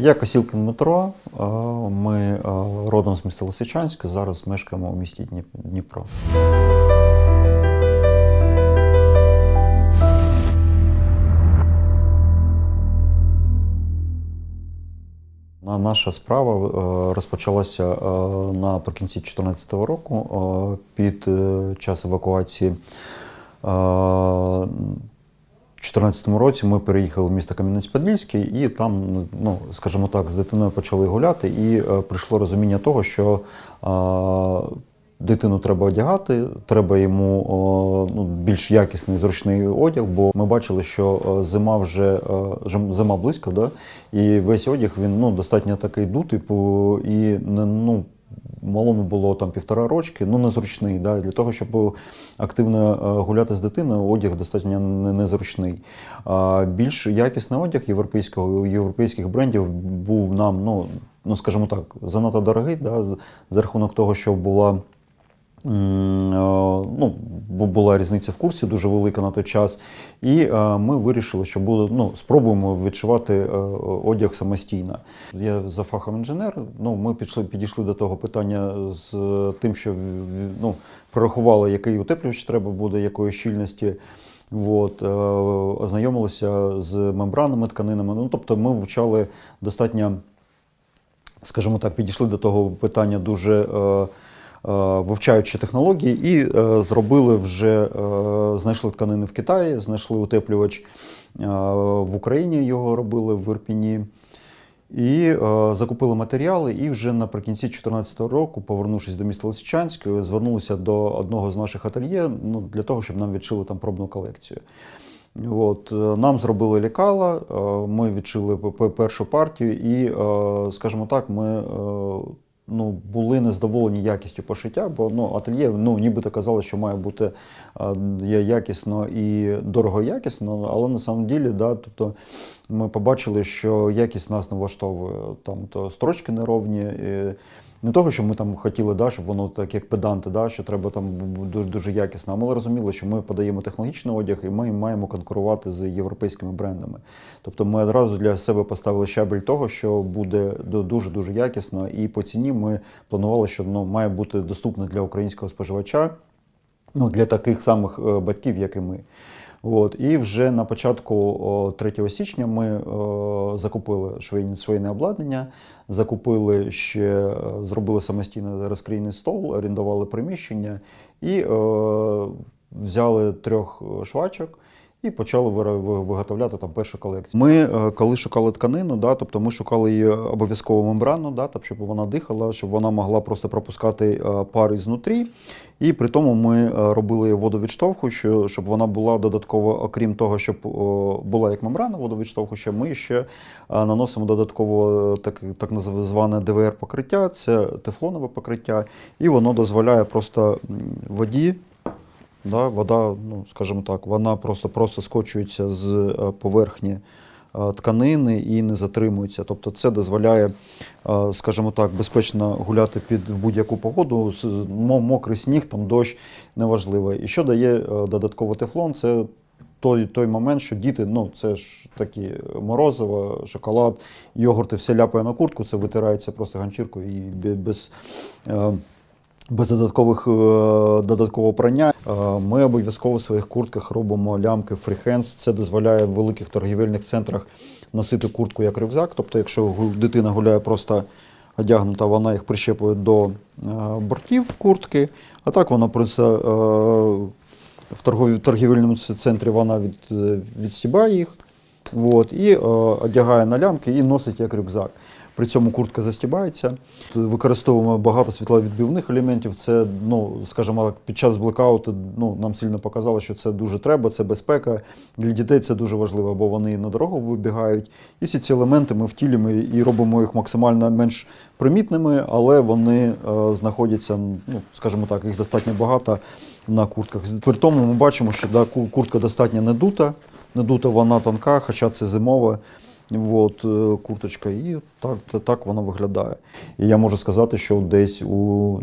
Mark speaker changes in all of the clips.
Speaker 1: Я Косілкин Дмитро. е, Ми е, родом з міста Лисичанськ, зараз мешкаємо у місті Дніп- Дніпро. Наша справа е, розпочалася наприкінці 2014 року під час евакуації. Е, У 2014 році ми переїхали в місто Кам'янець-Подільський і там, ну скажімо так, з дитиною почали гуляти, і е, прийшло розуміння того, що е, дитину треба одягати, треба йому е, ну, більш якісний зручний одяг, бо ми бачили, що зима вже зима близько, да? і весь одяг він ну, достатньо такий дутий, і ну, малому було там півтора рочки, ну незручний. Да? Для того, щоб активно е, гуляти з дитиною, одяг достатньо незручний. А більш якісний одяг європейського європейських брендів був нам, ну, ну скажімо так, занадто дорогий, да? за рахунок того, що була. Е, Ну, бу- була різниця в курсі дуже велика на той час, і е, ми вирішили, що буде, ну, спробуємо відшивати е, одяг самостійно. Я за фахом інженер. Ну, ми підійшли, підійшли до того питання з е, тим, що ну, порахували, який утеплювач треба буде, якої щільності. От, ознайомилися з мембранами, тканинами. Ну, тобто ми вивчали достатньо скажімо так, підійшли до того питання дуже вивчаючи технології, і е, зробили вже, е, знайшли тканини в Китаї, знайшли утеплювач е, в Україні, його робили в Ірпіні. І е, закупили матеріали, і вже наприкінці 2014 року, повернувшись до міста Лисичанськ, звернулися до одного з наших ательє ну, для того, щоб нам відшили там пробну колекцію. От, е, нам зробили лікала, е, ми відшили першу партію, і, е, скажімо так, ми е, ну, були незадоволені якістю пошиття, бо ну, ательє ну, нібито казали, що має бути е, якісно і дорогоякісно, але на самом ділі, да, тобто ми побачили, що якість нас не влаштовує. Там то строчки неровні. І, не того, що ми там хотіли, да, щоб воно так як педанти, да, що треба там дуже, дуже якісно. Ми розуміли, що ми подаємо технологічний одяг і ми маємо конкурувати з європейськими брендами. Тобто ми одразу для себе поставили щабель того, що буде дуже дуже якісно, і по ціні ми планували, що воно має бути доступно для українського споживача, ну для таких самих е, батьків, як і ми. От, і вже на початку 3 січня ми закупили швейне, швейне обладнання, закупили ще, е, зробили самостійно розкрійний стол, орендували приміщення і взяли трьох швачок. І почали виготовляти там першу колекцію. Ми, е, коли шукали тканину, да, тобто ми шукали її обов'язково мембранну, да, тобто, щоб вона дихала, щоб вона могла просто пропускати е, пар ізнутрі. І при тому ми е, робили водовідштовху, що, щоб вона була додатково, окрім того, щоб була як мембрана водовідштовху, ще ми ще наносимо додатково так, так зване ДВР покриття, це тефлонове покриття, і воно дозволяє просто воді. Да, вода, ну скажімо так, вона просто просто скочується з е, поверхні е, тканини і не затримується. Тобто це дозволяє, е, скажімо так, безпечно гуляти під будь-яку погоду. Мокрий сніг, там дощ неважливо. І що дає додатково тефлон, це той, той момент, що діти, ну це ж такі морозиво, шоколад, йогурти, все ляпає на куртку, це витирається просто ганчіркою і бе- без. Без додаткових е, додаткового прання. Е, Ми обов'язково в своїх куртках робимо лямки фріхенс. Це дозволяє в великих торгівельних центрах носити куртку як рюкзак. Тобто, якщо дитина гуляє просто одягнута, вона їх прищепує до е, бортів куртки, а так вона просто в торгівельному центрі вона від, відстібає їх. От, і одягає на лямки і носить як рюкзак. При цьому куртка застібається. Використовуємо багато світловідбивних елементів. Це, ну, скажімо, так, під час блекауту ну, нам сильно показало, що це дуже треба, це безпека. Для дітей це дуже важливо, бо вони на дорогу вибігають. І всі ці елементи ми втілюємо і робимо їх максимально менш примітними, але вони е, знаходяться, ну, скажімо так, їх достатньо багато на куртках. При тому ми бачимо, що да, куртка достатньо недута. Недута вона тонка, хоча це зимова. От, е, курточка, і так, так вона виглядає. І я можу сказати, що десь у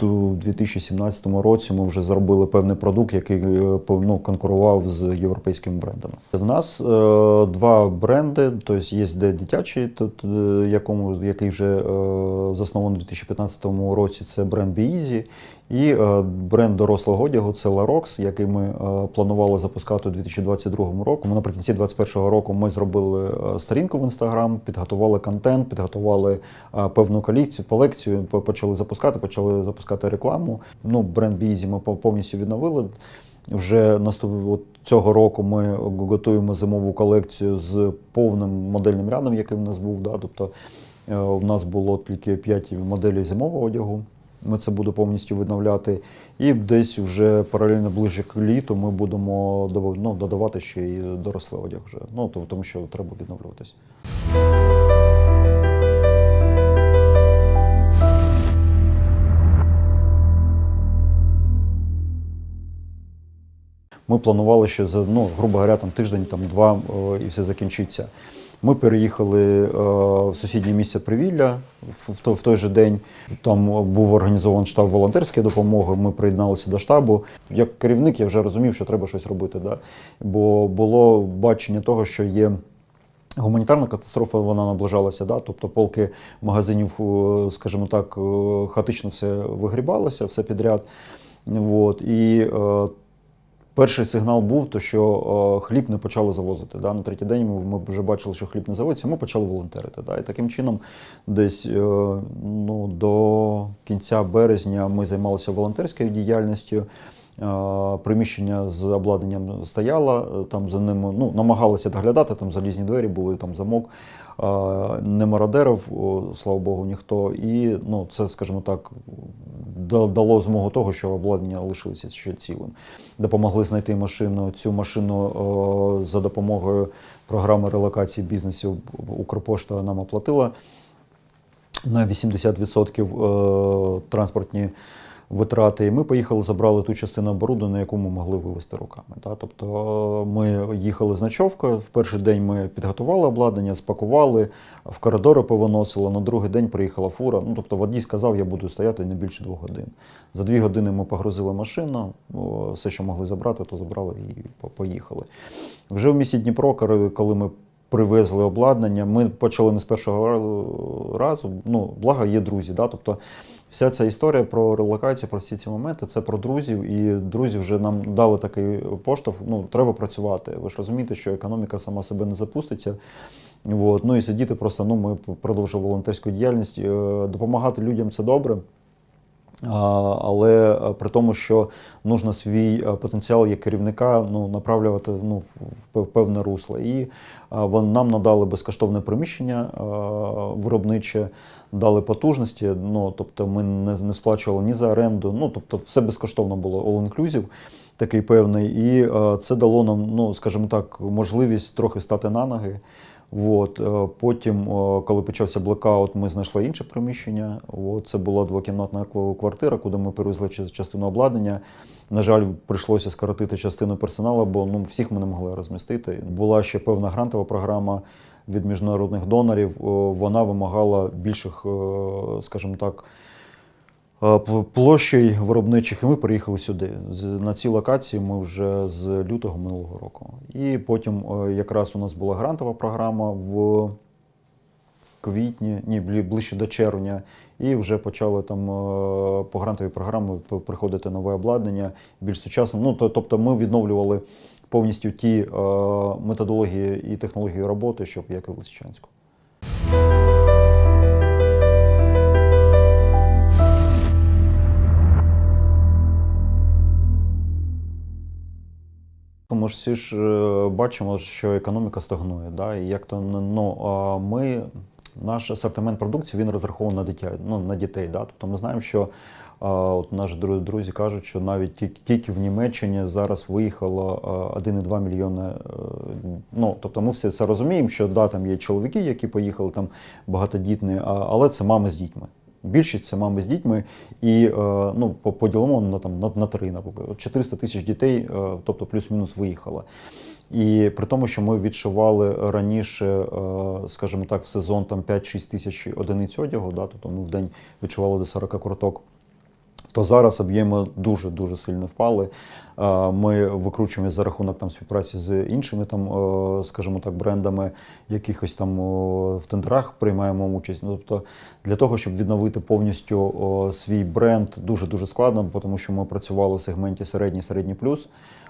Speaker 1: ду- 2017 році ми вже зробили певний продукт, який е, ну, конкурував з європейськими брендами. У нас е, два бренди, тобто є де дитячий, тут, е, якому, який вже е, заснований у 2015 році, це бренд Be і е, бренд дорослого одягу це Larox, який ми е, планували запускати у 2022 році. Ми наприкінці 2021 року ми зробили е, сторінку в інстаграм, підготували контент, підготували певну колекцію, колекцію, почали запускати, почали запускати рекламу. Ну, бренд Бізі ми по- повністю відновили. Вже наступ... от цього року ми готуємо зимову колекцію з повним модельним рядом, який в нас був. Да? Тобто у нас було тільки 5 моделей зимового одягу. Ми це будемо повністю відновляти. І десь вже паралельно ближче к літу ми будемо ну, додавати ще й дорослий одяг вже. Ну, тому що треба відновлюватись. Ми планували, що за ну, грубо говоря, там тиждень, там два е, і все закінчиться. Ми переїхали е, в сусіднє місце Привілля в, той- же день. Там був організований штаб волонтерської допомоги. Ми приєдналися до штабу. Як керівник, я вже розумів, що треба щось робити. Да? Бо було бачення того, що є. Гуманітарна катастрофа вона наближалася, да? тобто полки магазинів, е, скажімо так, е, хаотично все вигрібалося, все підряд. От. І е, перший сигнал був, то, що е, хліб не почали завозити. Да? На третій день ми, вже бачили, що хліб не заводиться, ми почали волонтерити. Да? І таким чином, десь е, ну, до кінця березня ми займалися волонтерською діяльністю. Приміщення з обладнанням стояло, там за ними ну, намагалися доглядати, там залізні двері були, там замок. Не мародерив, о, слава Богу, ніхто. І ну, це, скажімо так, дало змогу того, що обладнання лишилося ще цілим. Допомогли знайти машину. Цю машину за допомогою програми релокації бізнесу Укрпошта нам оплатила на 80% е, транспортні витрати. І ми поїхали, забрали ту частину оборудовання, яку ми могли вивезти руками. Да? Тобто е, ми їхали з ночовкою. В перший день ми підготували обладнання, спакували, в коридори повиносили. На другий день приїхала фура. Ну, тобто водій сказав, я буду стояти не більше двох годин. За дві години ми погрузили машину, все, що могли забрати, то забрали і поїхали. Вже в місті Дніпро, коли ми привезли обладнання, ми почали не з першого разу. Ну, благо є друзі. Да? Тобто вся ця історія про релокацію, про всі ці моменти, це про друзів. І друзі вже нам дали такий поштовх. Ну, треба працювати. Ви ж розумієте, що економіка сама себе не запуститься. От. Ну і сидіти просто, ну, ми продовжуємо волонтерську діяльність. Е, Допомагати людям це добре. Але е, при тому, що нужно свій е, потенціал як керівника ну, направлювати ну, в- певне русло. І е, вон- нам надали безкоштовне приміщення виробниче, дали потужності. Ну, тобто ми не, не сплачували ні за оренду. Ну, тобто все безкоштовно було all-inclusive такий певний. І це дало нам, ну, скажімо так, можливість трохи стати на ноги. От, е, потім, е, коли почався блекаут, ми знайшли інше приміщення. От, це була двокімнатна квартира, куди ми перевезли частину обладнання. На жаль, прийшлося скоротити частину персоналу, бо ну, всіх ми не могли розмістити. Була ще певна грантова програма від міжнародних донорів. Вона вимагала більших, е, скажімо так, е, пл- площей виробничих, і ми приїхали сюди. На цій локації ми вже з лютого минулого року. І потім е, якраз у нас була грантова програма в квітні, ні, ближче до червня, і вже почали там е, по грантовій програмі приходити нове обладнання, більш сучасне. Ну, тобто ми відновлювали повністю ті методології і технології роботи, щоб як і в Лисичанську. Ми ж всі ж е, бачимо, що економіка стагнує. Да? І як то ну, ми, наш асортимент продукції він розрахований на дитя, ну, на дітей. Да? Тобто ми знаємо, що от наші друзі кажуть, що навіть тільки в Німеччині зараз виїхало 1,2 мільйони. е, Ну, тобто ми все це розуміємо, що да, там є чоловіки, які поїхали там багатодітні, але це мами з дітьми. Більшість це мами з дітьми, і е, ну, по- поділимо на, там, на, на три, наприклад. От 400 тисяч дітей, е, тобто плюс-мінус виїхало. І при тому, що ми відшивали раніше, е, скажімо так, в сезон там 5-6 тисяч одиниць одягу, да, тобто ми в день відшивали до 40 курток то зараз об'єми дуже дуже сильно впали. Е, Ми викручуємо за рахунок там співпраці з іншими там, е, скажімо так, брендами, якихось там в тендерах приймаємо участь. Ну, тобто для того, щоб відновити повністю свій бренд, дуже дуже складно, тому що ми працювали в сегменті середній, середній плюс.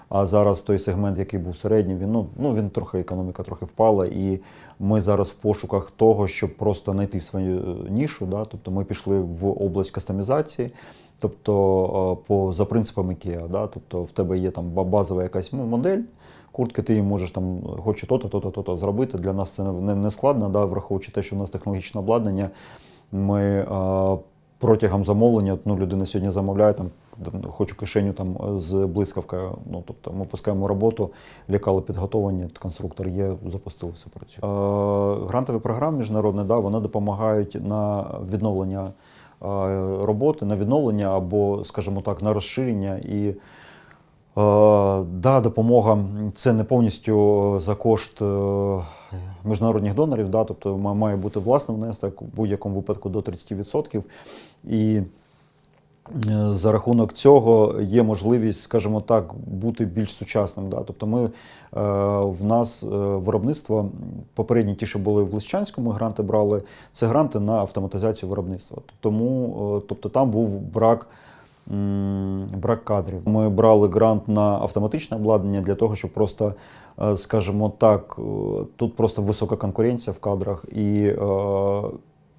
Speaker 1: А зараз той сегмент, який був середній, він ну, ну він трохи економіка трохи впала, і ми зараз в пошуках того, щоб просто знайти свою е, нішу. Да? Тобто ми пішли в область кастомізації. Тобто е, по за принципами IKEA, да? тобто в тебе є там базова якась модель. Куртки ти її можеш там, хочу то-то, то-то, то-то зробити. Для нас це не, не складно, да? враховуючи те, що в нас технологічне обладнання. Ми е, протягом замовлення, ну, людина сьогодні замовляє там, хочу кишеню там з блискавкою. Ну, тобто ми пускаємо роботу, лікали підготовлені, конструктор є, запустили, все працює. Е, грантові програми міжнародні, да, вони допомагають на відновлення е, роботи, на відновлення або, скажімо так, на розширення і. Е, Да, допомога це не повністю за кошт е, міжнародних донорів, да, тобто ма- має бути власний внесок у будь-якому випадку до 30%. І е, за рахунок цього є можливість, скажімо так, бути більш сучасним. Да? Тобто ми, е, в нас е, виробництво, попередні ті, що були в Лищанському, гранти брали, це гранти на автоматизацію виробництва. Тому е, тобто, там був брак. Брак кадрів. Ми брали грант на автоматичне обладнання для того, щоб просто, е, скажімо так, е, тут просто висока конкуренція в кадрах і е,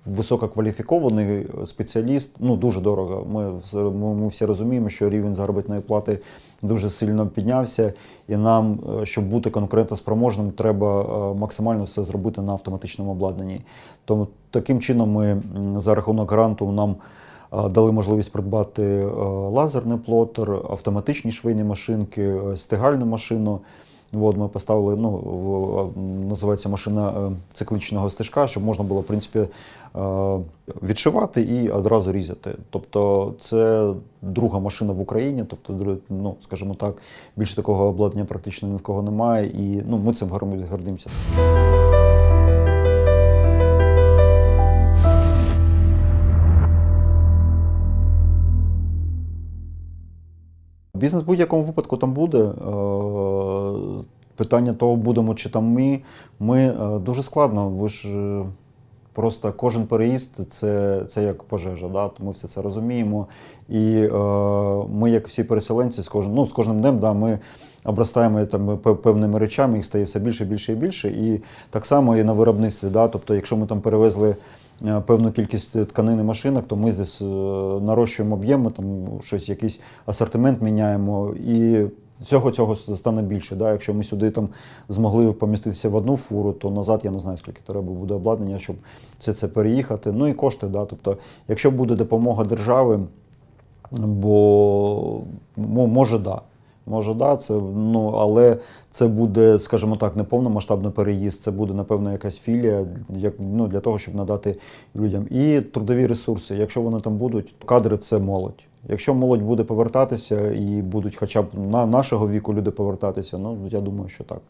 Speaker 1: висококваліфікований спеціаліст ну дуже дорого. Ми, ми, всі розуміємо, що рівень заробітної плати дуже сильно піднявся, і нам, щоб бути конкурентоспроможним, треба максимально все зробити на автоматичному обладнанні. Тому таким чином ми за рахунок гранту нам. Дали можливість придбати е, лазерний плотер, автоматичні швейні машинки, е, стигальну машину. От ми поставили, ну, називається машина е, циклічного стежка, щоб можна було, в принципі, відшивати і одразу різати. Тобто це друга машина в Україні, тобто, ну, скажімо так, більше такого обладнання практично ні в кого немає, і ну, ми цим гордимося. Бізнес в будь-якому випадку там буде. Е, Питання того, будемо чи там ми. Ми е, дуже складно. Ви ж е, просто кожен переїзд це, це як пожежа. Да? Ми все це розуміємо. І ми, як всі переселенці, з кожним, ну, з кожним днем да, ми обростаємо там, певними речами, їх стає все більше, більше і більше. І так само і на виробництві. Да? Тобто, якщо ми там перевезли певну кількість тканин і машинок, то ми здесь е, нарощуємо об'єми, там щось, якийсь асортимент міняємо. І всього цього стане більше. Да? Якщо ми сюди там змогли поміститися в одну фуру, то назад я не знаю, скільки треба буде обладнання, щоб все це переїхати. Ну і кошти. Да? Тобто, якщо буде допомога держави, бо мо- може да. Може, да, це, ну, але це буде, скажімо так, не повномасштабний переїзд, це буде, напевно, якась філія як, ну, для того, щоб надати людям. І трудові ресурси. Якщо вони там будуть, кадри це молодь. Якщо молодь буде повертатися і будуть хоча б на нашого віку люди повертатися, ну я думаю, що так.